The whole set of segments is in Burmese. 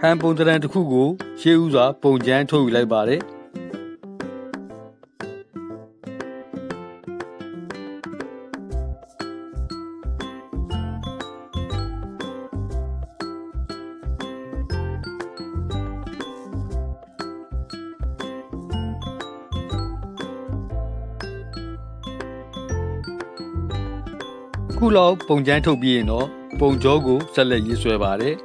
ဟန်ပုံတရံတစ်ခုကိုရှေးဥစွာပုံကျန်းထုတ်ယူလိုက်ပါတယ်ခုလောက်ပုံကျန်းထုတ်ပြီးရင်တော့ပုံကြောကိုဆက်လက်ရေးဆွဲပါတယ်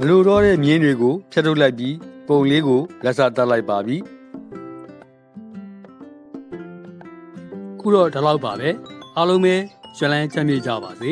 မလိုတော့တဲ့မြင်းတွေကိုဖြတ်ထုတ်လိုက်ပြီးပုံလေးကိုလက်စတက်လိုက်ပါပြီခုတော့ဒီလောက်ပါပဲအားလုံးပဲရှင်လန်းချမ်းမြေ့ကြပါစေ